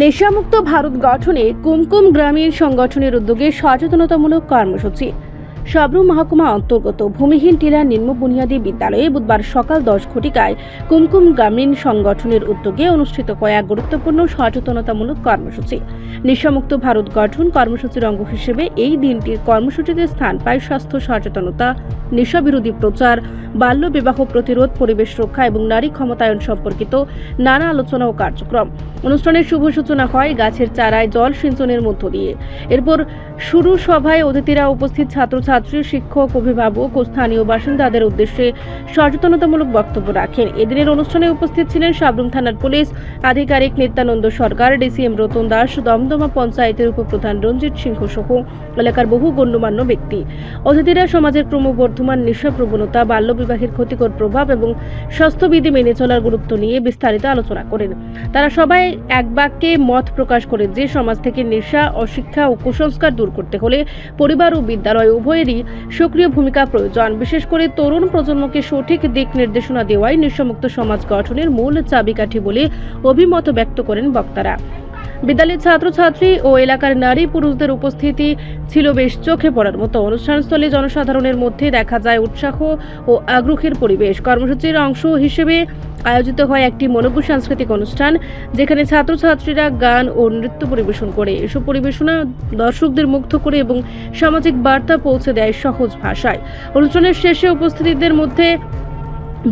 নেশামুক্ত ভারত গঠনে কুমকুম গ্রামীণ সংগঠনের উদ্যোগে সচেতনতামূলক কর্মসূচি। সাবরু মহকুমা অন্তর্গত ভূমিহীন টিলা নিম্ন বুনিয়াদী বিদ্যালয়ে বুধবার সকাল দশ ঘটিকায় কুমকুম গ্রামীণ সংগঠনের উদ্যোগে অনুষ্ঠিত এক গুরুত্বপূর্ণ সচেতনতামূলক কর্মসূচি। নেশামুক্ত ভারত গঠন কর্মসূচির অঙ্গ হিসেবে এই দিনটির কর্মসূচিতে স্থান পায় স্বাস্থ্য সচেতনতা, নেশাবিরোধী প্রচার বাল্য বিবাহ প্রতিরোধ, পরিবেশ রক্ষা এবং নারী ক্ষমতায়ন সম্পর্কিত নানা আলোচনা ও কার্যক্রম। অনুষ্ঠানের শুভ সূচনা হয় গাছের চারায় জল সিঞ্চনের মধ্য দিয়ে। এরপর শুরু সভায় অতিথিরা উপস্থিত ছাত্রছাত্রী, শিক্ষক, অভিভাবক ও স্থানীয় বাসিন্দাদের উদ্দেশ্যে সচেতনতামূলক বক্তব্য রাখেন। এদিনের অনুষ্ঠানে উপস্থিত ছিলেন সাবরুম থানার পুলিশ আধিকারিক নিত্যানন্দ সরকার, ডিসিএম রতন দাস, দমদমা পঞ্চায়েতের উপপ্রধান রঞ্জিত সিংহ সহ এলাকার বহু গণ্যমান্য ব্যক্তি। অতিথিরা সমাজের ক্রমবর্ধমান নেশা প্রবণতা বাল্যবিবাহের ক্ষতিকর প্রভাব এবং স্বাস্থ্যবিধি মেনে চলার গুরুত্ব নিয়ে বিস্তারিত আলোচনা করেন। তারা সবাই এক বাক্যে মত প্রকাশ করেন যে, সমাজ থেকে নেশা, অশিক্ষা ও কুসংস্কার দূর করতে হলে পরিবার ও বিদ্যালয় উভয়েরই সক্রিয় ভূমিকা প্রয়োজন। বিশেষ করে তরুণ প্রজন্মকে সঠিক দিক নির্দেশনা দেওয়াই নেশামুক্ত সমাজ গঠনের মূল চাবিকাঠি বলে অভিমত ব্যক্ত করেন বক্তারা। বিদ্যালয়ের ছাত্রছাত্রী ও এলাকার নারী পুরুষদের উপস্থিতি ছিল বেশ চোখে পড়ার মতো। অনুষ্ঠানস্থলে জনসাধারণের মধ্যে দেখা যায় উৎসাহ ও আগ্রহের পরিবেশ। কর্মসূচির অংশ হিসেবে আয়োজিত হয় একটি মনোজ্ঞ সাংস্কৃতিক অনুষ্ঠান, যেখানে ছাত্রছাত্রীরা গান ও নৃত্য পরিবেশন করে। এসব পরিবেশনা দর্শকদের মুগ্ধ করে এবং সামাজিক বার্তা পৌঁছে দেয় সহজ ভাষায়। অনুষ্ঠানের শেষে উপস্থিতদের মধ্যে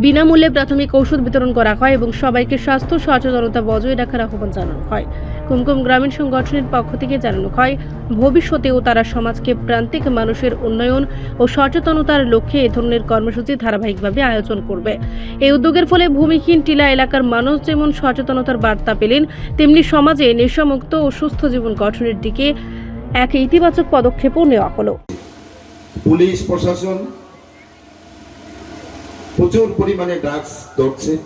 বিনামূল্যে প্রাথমিক ওষুধ বিতরণ করা হয় এবং সবাইকে স্বাস্থ্য সচেতনতা বজায় রাখার আহ্বান জানানো হয়। কুমকুম গ্রামীণ সংগঠনের পক্ষ থেকে জানানো হয়, ভবিষ্যতেও তারা সমাজকে প্রান্তিক মানুষের উন্নয়ন ও সচেতনতার লক্ষ্যে এ ধরনের কর্মসূচি ধারাবাহিকভাবে আয়োজন করবে। এই উদ্যোগের ফলে ভূমিহীন টিলা এলাকার মানুষ যেমন সচেতনতার বার্তা পেলেন, তেমনি সমাজে নেশামুক্ত ও সুস্থ জীবন গঠনের দিকে এক ইতিবাচক পদক্ষেপও নেওয়া হলো। পুলিশ প্রশাসন প্রচুর পরিমাণে ড্রাগস ধরছে,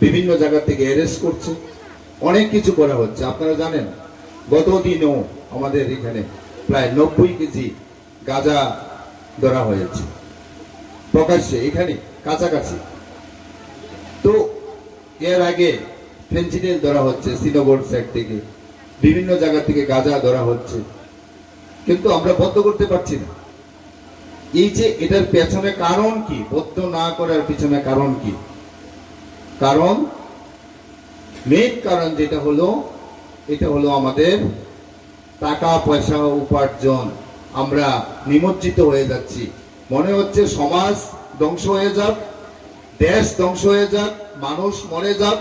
বিভিন্ন জায়গা থেকে অ্যারেস্ট করছে, অনেক কিছু করা হচ্ছে। আপনারা জানেন গত দিনও আমাদের এখানে প্রায় নব্বই কেজি গাঁজা ধরা হয়েছে। প্রকাশ্যে, এখানে, কাছাকাছি। তো, এর আগে ফেন্সিডিল ধরা হচ্ছে শ্রীনগর সাইড থেকে। বিভিন্ন জায়গা থেকে গাঁজা ধরা হচ্ছে। কিন্তু আমরা বন্ধ করতে পারছি না। এই যে এটার পেছনে কারণ কি? বদ্ধ না করার পিছনে কারণ কি? কারণ মেন কারণ যেটা হলো, এটা হলো আমাদের টাকা, পয়সা, উপার্জন। আমরা নিমজ্জিত হয়ে যাচ্ছি। মনে হচ্ছে সমাজ ধ্বংস হয়ে যাক, দেশ ধ্বংস হয়ে যাক, মানুষ মরে যাক,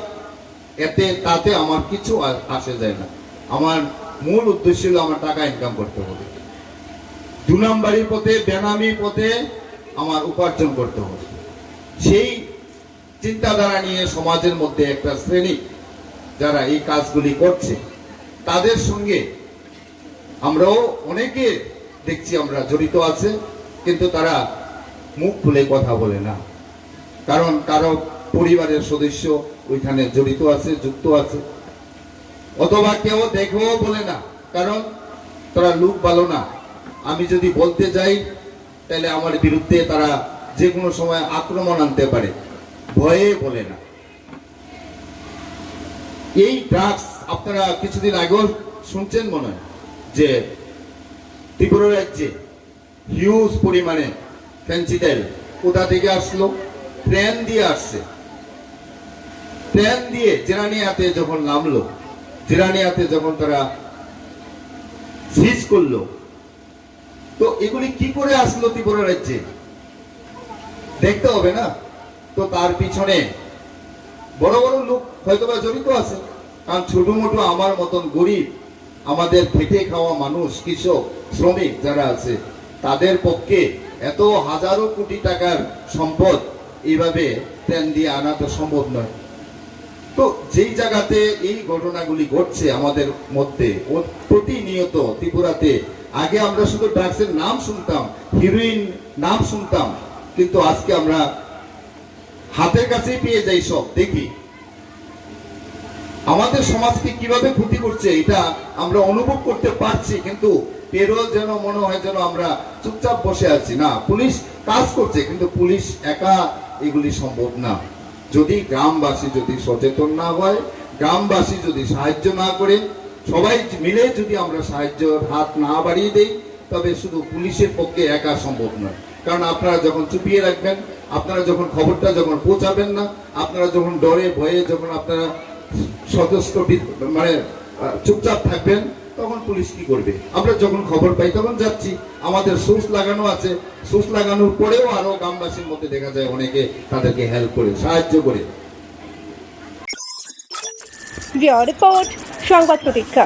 এতে, তাতে আমার কিছু আসে যায় না। আমার মূল উদ্দেশ্য হলো আমার টাকা ইনকাম করতে হবে। দু পথে বেনামি পথে আমার উপার্জন করতে হবে। সেই চিন্তাধারা নিয়ে সমাজের মধ্যে একটা শ্রেণি যারা এই কাজগুলি করছে, তাদের সঙ্গে আমরাও অনেকে দেখছি আমরা জড়িত আছে, কিন্তু তারা মুখ খুলে কথা বলে না। কারণ কারও পরিবারের সদস্য ওইখানে জড়িত আছে, যুক্ত আছে। অথবা কেউ দেখেও বলে না, কারণ তারা লোক ভালো না। আমি যদি বলতে যাই, তাহলে আমার বিরুদ্ধে তারা যে কোনো সময় আক্রমণ আনতে পারে। ভয়ে বলে না। এই ড্রাগস আপনারা কিছুদিন আগেও শুনছেন মনে হয় যে ত্রিপুরা রাজ্যে হিউজ পরিমাণে ফেন্সিডাইল কোথা থেকে আসলো? ট্রেন দিয়ে আসছে। ট্রেন দিয়ে জেরানিয়াতে যখন নামলো, জেরানিয়াতে যখন তারা সিজ করল তো এগুলি কি করে আসলো ত্রিপুরা রাজ্যে? দেখতে হবে না? তো তার পিছনে বড় বড় লোক হয়তো বা জড়িত আছে। কারণ ছোট মোটো আমার মতন গরিব, আমাদের খেটে খাওয়া মানুষ, কৃষক, শ্রমিক যারা আছে, তাদের পক্ষে এত হাজারো কোটি টাকার সম্পদ এইভাবে ট্রেন দিয়ে আনা তো সম্ভব নয়। তো যেই জায়গাতে এই ঘটনাগুলি ঘটছে আমাদের মধ্যে প্রতিনিয়ত ত্রিপুরাতে, আগে আমরা শুধু ড্রাগসের নাম শুনতাম, হিরোইন নাম শুনতাম, কিন্তু আজকে আমরা হাতের কাছেই পেয়ে যাই সব, দেখি। আমাদের সমাজকে কীভাবে ক্ষতি করছে, এটা আমরা অনুভব করতে পারছি, কিন্তু পেরো যেন মনে হয় যেন আমরা চুপচাপ বসে আছি। না, পুলিশ কাজ করছে, কিন্তু পুলিশ একা এগুলি সম্ভব না। যদি গ্রামবাসী যদি সচেতন না হয়, গ্রামবাসী যদি সাহায্য না করে, সবাই মিলে যদি আমরা সাহায্য হাত না বাড়িয়ে দেই, তবে শুধু পুলিশের পক্ষে একা সম্ভব নয়। কারণ আপনারা যখন চুপিয়ে রাখবেন, আপনারা যখন খবরটা যখন পৌঁছাবেন না, আপনারা যখন ডরে ভয়ে যখন আপনারা সদস্য মানে চুপচাপ থাকবেন তখন পুলিশ কি করবে? আমরা যখন খবর পাই, তখন যাচ্ছি। আমাদের সোর্স লাগানো আছে। সোর্স লাগানোর পরেও আরও গ্রামবাসীর মধ্যে দেখা যায় অনেকে তাদেরকে হেল্প করে, সাহায্য করে। রিপোর্ট, সংবাদ প্রতীক্ষা।